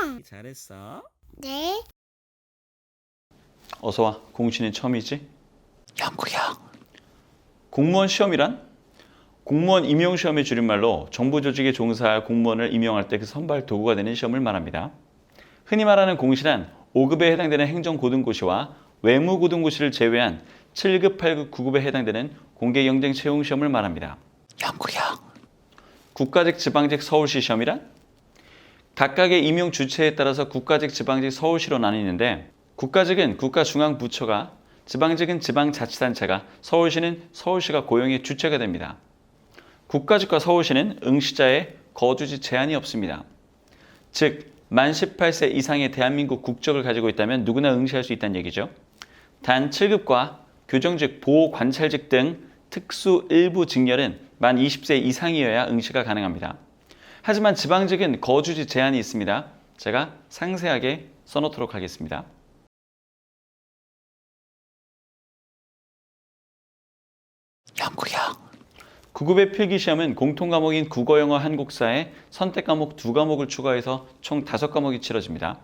형. 잘했어. 네. 어서 와. 공신이 처음이지? 영구야. 공무원 시험이란? 공무원 임용 시험의 줄임말로 정부 조직에 종사할 공무원을 임용할 때 그 선발 도구가 되는 시험을 말합니다. 흔히 말하는 공시란 5급에 해당되는 행정고등고시와 외무고등고시를 제외한 7급, 8급, 9급에 해당되는 공개 경쟁 채용 시험을 말합니다. 영구야. 국가직, 지방직, 서울시 시험이란? 각각의 임용 주체에 따라서 국가직, 지방직, 서울시로 나뉘는데 국가직은 국가중앙부처가 지방직은 지방자치단체가 서울시는 서울시가 고용의 주체가 됩니다. 국가직과 서울시는 응시자의 거주지 제한이 없습니다. 즉, 만 18세 이상의 대한민국 국적을 가지고 있다면 누구나 응시할 수 있다는 얘기죠. 단 7급과 교정직, 보호관찰직 등 특수 일부 직렬은 만 20세 이상이어야 응시가 가능합니다. 하지만 지방직은 거주지 제한이 있습니다. 제가 상세하게 써놓도록 하겠습니다. 영구야. 9급의 필기시험은 공통과목인 국어, 영어, 한국사에 선택 과목 두 과목을 추가해서 총 다섯 과목이 치러집니다.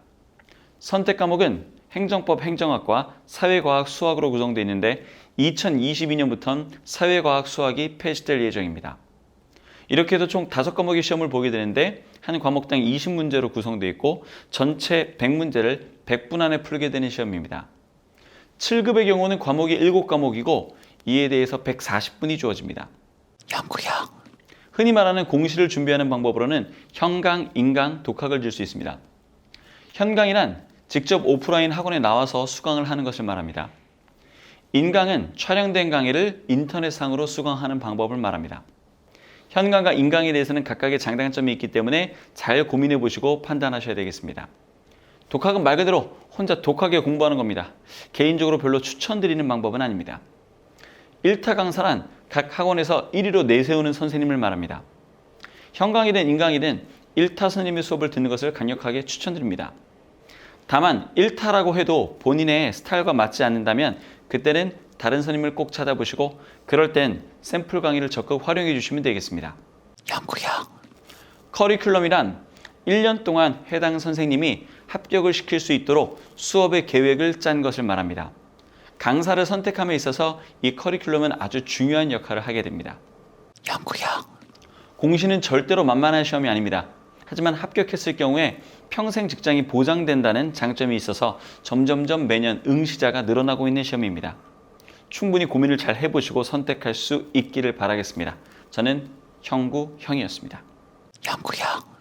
선택 과목은 행정법, 행정학과, 사회과학, 수학으로 구성되어 있는데 2022년부터는 사회과학, 수학이 폐지될 예정입니다. 이렇게 해서 총 다섯 과목의 시험을 보게 되는데 한 과목당 20문제로 구성되어 있고 전체 100문제를 100분 안에 풀게 되는 시험입니다. 7급의 경우는 과목이 7과목이고 이에 대해서 140분이 주어집니다. 영구야. 흔히 말하는 공시를 준비하는 방법으로는 현강, 인강, 독학을 줄수 있습니다. 현강이란 직접 오프라인 학원에 나와서 수강을 하는 것을 말합니다. 인강은 촬영된 강의를 인터넷상으로 수강하는 방법을 말합니다. 현강과 인강에 대해서는 각각의 장단점이 있기 때문에 잘 고민해 보시고 판단하셔야 되겠습니다. 독학은 말 그대로 혼자 독하게 공부하는 겁니다. 개인적으로 별로 추천드리는 방법은 아닙니다. 일타 강사란 각 학원에서 1위로 내세우는 선생님을 말합니다. 현강이든 인강이든 일타 선생님의 수업을 듣는 것을 강력하게 추천드립니다. 다만 일타라고 해도 본인의 스타일과 맞지 않는다면 그때는 다른 선생님을 꼭 찾아보시고 그럴 땐 샘플 강의를 적극 활용해 주시면 되겠습니다. 영구야. 커리큘럼이란 1년 동안 해당 선생님이 합격을 시킬 수 있도록 수업의 계획을 짠 것을 말합니다. 강사를 선택함에 있어서 이 커리큘럼은 아주 중요한 역할을 하게 됩니다. 영구야. 공시는 절대로 만만한 시험이 아닙니다. 하지만 합격했을 경우에 평생 직장이 보장된다는 장점이 있어서 점점점 매년 응시자가 늘어나고 있는 시험입니다. 충분히 고민을 잘 해보시고 선택할 수 있기를 바라겠습니다. 저는 형구 형이었습니다. 형구야.